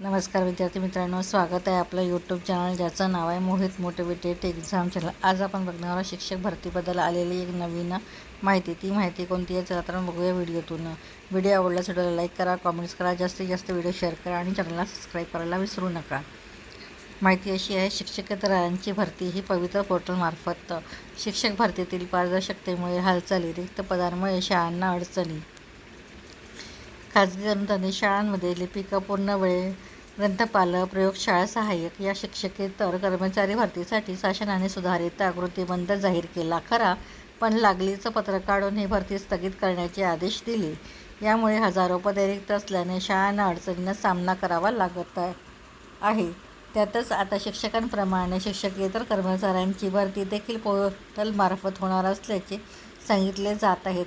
नमस्कार विद्यार्थी मित्रांनो स्वागत आहे आपलं यूट्यूब चॅनल ज्याचं नाव आहे मोहित मोटिवेटेड एक्झाम चॅनल आज आपण बघणार आहोत शिक्षक भरतीबद्दल आलेली एक नवीन माहिती. ती माहिती कोणती आहे? चला तर बघूया व्हिडिओतून. व्हिडिओ आवडल्यास व्हिडिओला लाईक करा कॉमेंट्स करा जास्तीत जास्त व्हिडिओ शेअर करा आणि चॅनलला सबस्क्राईब करायला विसरू नका. माहिती अशी आहे शिक्षकेतरांची भरती ही पवित्र पोर्टलमार्फत शिक्षक भरतीतील पारदर्शकतेमुळे हालचाली रिक्त पदांमुळे शाळांना अडचणी. खाजगी अनुदानित शाळांमध्ये लिपिका पूर्ण वेळ ग्रंथपालक प्रयोगशाळा सहाय्यक या शिक्षकेतर कर्मचारी भरतीसाठी शासनाने सुधारित आकृतीबंध जाहीर केला. खरा पण लागलीचं पत्र काढून ही भरती स्थगित करण्याचे आदेश दिले. यामुळे हजारो पदे रिक्त असल्याने शाळांना अडचणींना सामना करावा लागत आहे. त्यातच आता शिक्षकांप्रमाणे शिक्षकेतर कर्मचाऱ्यांची भरती देखील पोर्टलमार्फत होणार असल्याचे सांगितले जात आहेत.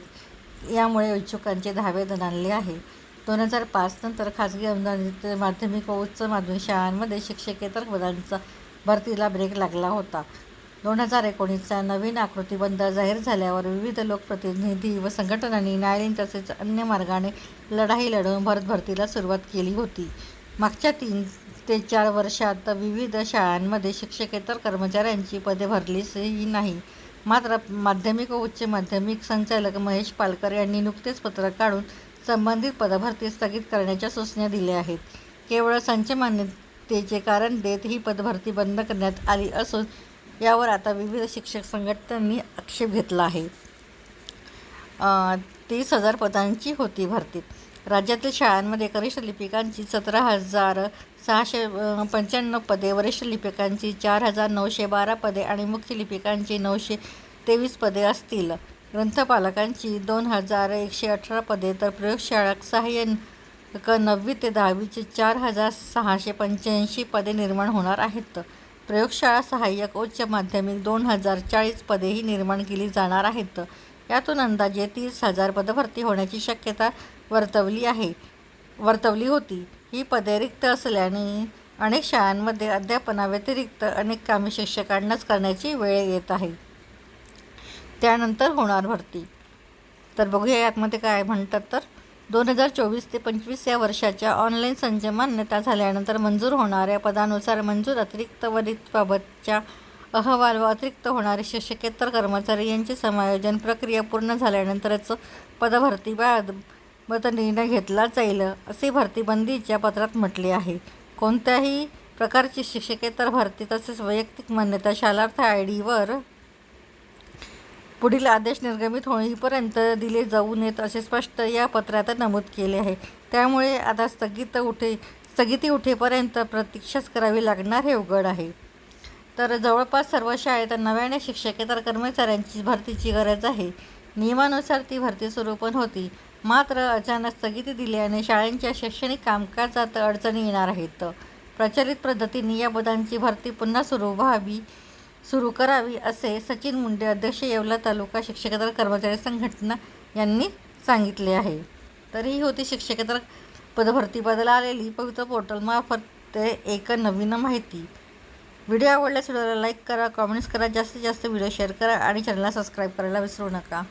यामुळे इच्छुकांचे धावे दणाणले आहे. दोन हजार पाच नंतर खाजगी अनुदानित माध्यमिक व उच्च माध्यमिक शाळांमध्ये शिक्षकेतर पदांचा भरतीला ब्रेक लागला होता. दोन हजार एकोणीसचा नवीन आकृतीबंध जाहीर झाल्यावर विविध लोकप्रतिनिधी व संघटनांनी न्यायालयीन तसेच अन्य मार्गाने लढाई लढवून भरत भरतीला सुरुवात केली होती. मागच्या तीन ते चार वर्षात विविध शाळांमध्ये शिक्षकेतर कर्मचाऱ्यांची पदे भरलीचही नाही. मात्र माध्यमिक व उच्च माध्यमिक संचालक महेश पालकर यांनी नुकतेच पत्र काढून संबंधित पदभरती स्थगित करण्याच्या सूचना दिल्या आहेत. केवळ संच मान्यतेचे कारण देत ही पदभरती बंद करण्यात आली असून यावर आता विविध शिक्षक संघटनांनी आक्षेप घेतला आहे. तीस हजार पदांची होती भरती. राज्यातील शाळांमध्ये कनिष्ठ लिपिकांची सतरा हजार सहाशे पंच्याण्णव पदे वरिष्ठ लिपिकांची चार हजार नऊशे बारा पदे आणि मुख्य लिपिकांची नऊशे तेवीस पदे असतील. ग्रंथपालकांची दोन हजार एकशे अठरा पदे तर प्रयोगशाळा सहाय्यक नववी ते दहावीचे चार हजार सहाशे पंच्याऐंशी पदे निर्माण होणार आहेत. प्रयोगशाळा सहाय्यक उच्च माध्यमिक दोन हजार चाळीस पदेही निर्माण केली जाणार आहेत. यातून अंदाजे तीस हजार पदभरती होण्याची शक्यता वर्तवली आहे. वर्तवली होती. ही पदे रिक्त असल्याने अनेक शाळांमध्ये अध्यापनाव्यतिरिक्त अनेक कामे शिक्षकांनाच करण्याची वेळ येत आहे. त्यानंतर होणार भरती. तर बघूया यातमध्ये काय म्हणतात तर दोन हजार चोवीस ते पंचवीस या वर्षाच्या ऑनलाईन संच मान्यता झाल्यानंतर मंजूर होणाऱ्या पदानुसार मंजूर अतिरिक्त वरितबाबतच्या अहवाल व अतिरिक्त होणारे शिक्षकेतर कर्मचारी यांचे समायोजन प्रक्रिया पूर्ण झाल्यानंतरच पदभरती बाबत निर्णय घेतला जाईल असे भरतीबंदीच्या पत्रात म्हटले आहे. कोणत्याही प्रकारची शिक्षकेतर भरती तसेच वैयक्तिक मान्यता शालार्थ आय डीवर पुढील आदेश निर्गमित होईपर्यंत दिले जाऊ नयेत असे स्पष्ट या पत्रात नमूद केले आहे. त्यामुळे आता स्थगित उठे स्थगिती उठेपर्यंत प्रतीक्षाच करावी लागणार हे उघड आहे. तर जवळपास सर्व शाळेत नव्याने शिक्षकेतर कर्मचाऱ्यांची भरतीची गरज आहे. नियमानुसार ती भरती सुरू पण होती. मात्र अचानक स्थगिती दिल्याने शाळांच्या शैक्षणिक कामकाजात अडचणी येणार आहेत. प्रचलित पद्धतीने या पदांची भरती पुन्हा सुरू व्हावी सुरू करावी असे सचिन मुंडे अध्यक्ष येवला तालुका शिक्षकेतर कर्मचारी संघटना यांनी सांगितले आहे. तर ही होती शिक्षकेतर पदभरतीबद्दल आलेली. पवित्र पोर्टलमार्फत ते एक नवीन माहिती. व्हिडिओ आवडल्यास व्हिडिओला लाईक करा कॉमेंट्स करा जास्तीत जास्त व्हिडिओ शेअर करा आणि चॅनलला सबस्क्राईब करायला विसरू नका.